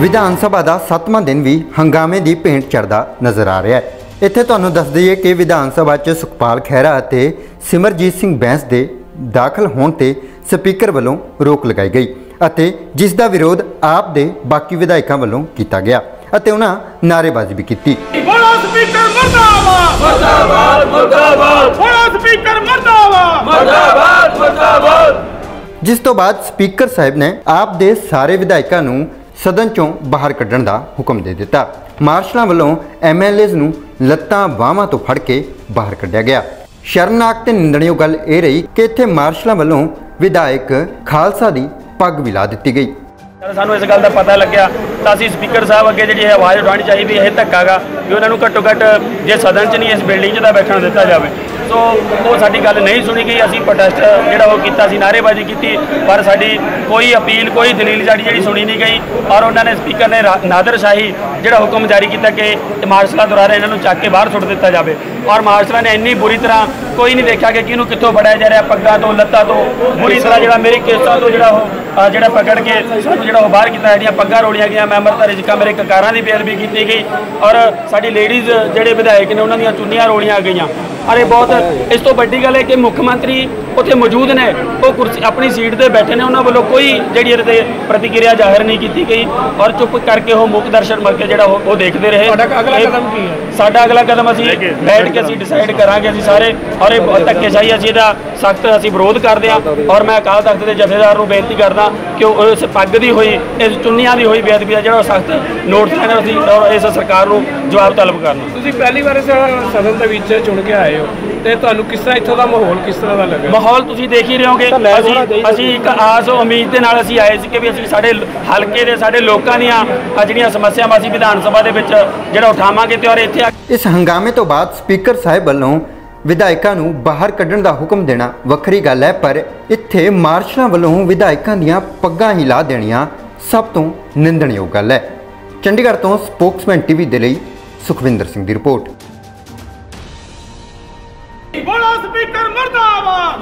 ਵਿਧਾਨ ਸਭਾ ਦਾ ਸੱਤਵਾਂ ਦਿਨ ਵੀ ਹੰਗਾਮੇ ਦੀ ਭੇਂਟ ਚੜਦਾ ਨਜ਼ਰ ਆ ਰਿਹਾ ਹੈ। ਇੱਥੇ ਤੁਹਾਨੂੰ ਦੱਸ ਦਈਏ ਕਿ ਵਿਧਾਨ ਸਭਾ 'ਚ ਸੁਖਪਾਲ ਖਹਿਰਾ ਅਤੇ ਸਿਮਰਜੀਤ ਸਿੰਘ ਬੈਂਸ ਦੇ ਦਾਖਲ ਹੋਣ ਤੇ ਸਪੀਕਰ ਵੱਲੋਂ ਰੋਕ ਲਗਾਈ ਗਈ ਅਤੇ ਜਿਸ ਦਾ ਵਿਰੋਧ ਆਪ ਦੇ ਬਾਕੀ ਵਿਧਾਇਕਾਂ ਵੱਲੋਂ ਕੀਤਾ ਗਿਆ। ਅਤੇ ਉਹਨਾਂ ਨਾਰੇਬਾਜ਼ੀ ਵੀ ਕੀਤੀ। ਬੜਾ ਸਪੀਕਰ ਮਰਦਾਬਾਦ! ਮਰਦਾਬਾਦ ਮਰਦਾਬਾਦ! ਜਿਸ ਤੋਂ ਬਾਅਦ ਸਪੀਕਰ ਸਾਹਿਬ ਨੇ ਆਪ ਦੇ ਸਾਰੇ ਵਿਧਾਇਕਾਂ ਨੂੰ ਸਦਨ ਚੋਂ ਬਾਹਰ ਕੱਢਣ ਦਾ ਹੁਕਮ ਦੇ ਦਿੱਤਾ। ਮਾਰਸ਼ਲਾਂ ਵੱਲੋਂ ਐਮਐਲਏਸ ਨੂੰ ਲੱਤਾਂ ਬਾਹਾਂ ਤੋਂ ਫੜ ਕੇ ਬਾਹਰ ਕੱਢਿਆ ਗਿਆ। ਸ਼ਰਮਨਾਕ ਤੇ ਨਿੰਦਣਯੋਗ ਗੱਲ ਇਹ ਰਹੀ ਕਿ ਇੱਥੇ ਮਾਰਸ਼ਲਾਂ ਵੱਲੋਂ ਵਿਧਾਇਕ ਖਾਲਸਾ ਦੀ ਪੱਗ ਵੀ ਲਾ ਦਿੱਤੀ ਗਈ। ਸਾਨੂੰ ਇਸ ਗੱਲ ਦਾ ਪਤਾ ਲੱਗਿਆ। ਤਾਂ ਅਸੀਂ ਸਪੀਕਰ ਸਾਹਿਬ ਅੱਗੇ ਜਿਹੜੀ ਇਹ ਆਵਾਜ਼ ਉਠਾਉਣੀ ਚਾਹੀਦੀ ਇਹ ਧੱਕਾਗਾ ਕਿ ਉਹਨਾਂ ਨੂੰ ਘੱਟੋ ਘੱਟ ਜੇ ਸਦਨ 'ਚ ਨਹੀਂ ਇਸ ਬਿਲਡਿੰਗ 'ਚ ਤਾਂ ਬੈਠਣ ਦਿੱਤਾ ਜਾਵੇ। ਸੋ ਉਹ ਸਾਡੀ ਗੱਲ ਨਹੀਂ ਸੁਣੀ ਗਈ, ਅਸੀਂ ਪ੍ਰੋਟੈਸਟ ਜਿਹੜਾ ਉਹ ਕੀਤਾ ਸੀ ਨਾਅਰੇਬਾਜ਼ੀ ਕੀਤੀ, ਪਰ ਸਾਡੀ ਕੋਈ ਅਪੀਲ, ਕੋਈ ਦਲੀਲ ਸਾਡੀ ਜਿਹੜੀ ਸੁਣੀ ਨਹੀਂ ਗਈ ਔਰ ਉਹਨਾਂ ਨੇ ਸਪੀਕਰ ਨੇ ਰਾ- ਨਾਦਰ ਸ਼ਾਹੀ ਜਿਹੜਾ ਹੁਕਮ ਜਾਰੀ ਕੀਤਾ ਕਿ ਮਾਰਸ਼ਲਾਂ ਦੁਆਰਾ ਇਹਨਾਂ ਨੂੰ ਚੱਕ ਕੇ ਬਾਹਰ ਸੁੱਟ ਦਿੱਤਾ ਜਾਵੇ। ਔਰ ਮਾਰਸ਼ਲਾਂ ਨੇ ਇੰਨੀ ਬੁਰੀ ਤਰ੍ਹਾਂ ਕੋਈ ਨਹੀਂ ਦੇਖਿਆ ਕਿ ਕਿਹਨੂੰ ਕਿੱਥੋਂ ਫੜਿਆ ਜਾ ਰਿਹਾ, ਪੱਗਾਂ ਤੋਂ, ਲੱਤਾਂ ਤੋਂ, ਬੁਰੀ ਤਰ੍ਹਾਂ ਜਿਹੜਾ ਮੇਰੇ ਕੇਸਾਂ ਤੋਂ ਜਿਹੜਾ ਉਹ ਜਿਹੜਾ ਪਕੜ ਕੇ ਸਾਨੂੰ ਜਿਹੜਾ ਉਹ ਬਾਹਰ ਕੀਤਾ, ਜਿਹੜੀਆਂ ਪੱਗਾਂ ਰੋਲੀਆਂ ਗਈਆਂ ਮੈਂਬਰ ਧਾਰੇ ਜਿਕਾ ਮੇਰੇ ਕਕਾਰਾਂ ਦੀ ਬੇਅਦਬੀ ਕੀਤੀ ਗਈ ਔਰ ਸਾਡੀ ਲੇਡੀਜ਼ ਜਿਹੜੇ ਵਿਧਾਇਕ ਨੇ, ਉਹਨਾਂ ਦੀਆਂ ਚੁੰਨੀਆਂ ਰੋਲੀਆਂ ਗਈਆਂ। ਅਰੇ ਬਹੁਤ ਇਸ ਤੋਂ ਵੱਡੀ ਗੱਲ ਹੈ ਕਿ ਮੁੱਖ ਮੰਤਰੀ ਉੱਥੇ ਮੌਜੂਦ ਨੇ ਉਹ ਕੁਰਸੀ ਆਪਣੀ ਸੀਟ ਤੇ ਬੈਠੇ ਨੇ ਉਹਨਾਂ ਵੱਲੋਂ ਕੋਈ ਜਿਹੜੀ ਇਹਦੇ ਤੇ ਪ੍ਰਤੀਕਿਰਿਆ ਜ਼ਾਹਿਰ ਨਹੀਂ ਕੀਤੀ ਗਈ ਔਰ ਚੁੱਪ ਕਰਕੇ ਉਹ ਮੁੱਖ ਦਰਸ਼ਨ ਮੱਕੇ ਜਿਹੜਾ ਉਹ ਉਹ ਦੇਖਦੇ ਰਹੇ। ਤੁਹਾਡਾ ਅਗਲਾ ਕਦਮ ਕੀ ਹੈ? ਸਾਡਾ ਅਗਲਾ ਕਦਮ ਅਸੀਂ ਬੈਠ ਕੇ ਅਸੀਂ ਡਿਸਾਈਡ ਕਰਾਂਗੇ। ਅਸੀਂ ਸਾਰੇ ਔਰ ਇਹ ਬਹੁਤ ਧੱਕੇਸ਼ਾਹੀ ਅਸੀਂ ਇਹਦਾ ਸਖਤ ਅਸੀਂ ਵਿਰੋਧ ਕਰਦੇ ਹਾਂ। ਔਰ ਮੈਂ ਅਕਾਲ ਤਖਤ ਦੇ ਜਥੇਦਾਰ ਨੂੰ ਬੇਨਤੀ ਕਰਦਾ ਕਿ ਉਹ ਇਸ ਪੱਗ ਦੀ ਹੋਈ ਇਸ ਚੁੰਨੀਆਂ ਦੀ ਹੋਈ ਬੇਅਦਬੀ ਦਾ ਜਿਹੜਾ ਸਖਤ ਨੋਟਿਸ ਲੈਣਾ ਅਸੀਂ ਔਰ ਇਸ ਸਰਕਾਰ ਨੂੰ ਜਵਾਬ ਤਲਬ ਕਰਨਾ। ਤੁਸੀਂ ਪਹਿਲੀ ਵਾਰ ਇਸ ਸਦਨ ਦੇ ਵਿੱਚ ਚੁਣ ਕੇ ਆਏ ਹੋ। ਤੇ ਤੁਹਾਨੂੰ ਕਿਸ ਤਰ੍ਹਾਂ ਇੱਥੋਂ ਦਾ ਮਾਹੌਲ ਕਿਸ ਤਰ੍ਹਾਂ ਦਾ ਲੱਗਾ? ਮਾਹੌਲ ਤੁਸੀਂ ਦੇਖ ਹੀ ਰਹੇ ਹੋਗੇ। ਅਸੀਂ ਅਸੀਂ ਇੱਕ ਆਸ ਉਮੀਦ ਦੇ ਨਾਲ ਅਸੀਂ ਆਏ ਸੀ ਕਿ ਵੀ ਅਸੀਂ ਸਾਡੇ ਹਲਕੇ ਦੇ ਸਾਡੇ ਲੋਕਾਂ ਦੀਆਂ ਜਿਹੜੀਆਂ ਸਮੱਸਿਆਵਾਂ ਅਸੀਂ ਵਿਧਾਨ ਸਭਾ ਦੇ ਵਿੱਚ ਜਿਹੜਾ ਉਠਾਵਾਂਗੇ ਤੇ ਔਰ ਇੱਥੇ ਆ ਇਸ ਹੰਗਾਮੇ ਤੋਂ ਬਾਅਦ ਸਪੀਕਰ ਸਾਹਿਬ ਵੱਲੋਂ ਵਿਧਾਇਕਾਂ ਨੂੰ ਬਾਹਰ ਕੱਢਣ ਦਾ ਹੁਕਮ ਦੇਣਾ ਵੱਖਰੀ ਗੱਲ ਹੈ ਪਰ ਇੱਥੇ ਮਾਰਸ਼ਲਾਂ ਵੱਲੋਂ ਵਿਧਾਇਕਾਂ ਦੀਆਂ ਪੱਗਾਂ ਹੀ ਲਾ ਦੇਣੀਆਂ ਸਭ ਤੋਂ ਨਿੰਦਣਯੋਗ ਗੱਲ ਹੈ। ਚੰਡੀਗੜ੍ਹ ਤੋਂ ਸਪੋਕਸਮੈਨ ਟੀਵੀ ਦੇ ਲਈ ਸੁਖਵਿੰਦਰ ਸਿੰਘ ਦੀ ਰਿਪੋਰਟ। स्पीकर मुर्दाबाद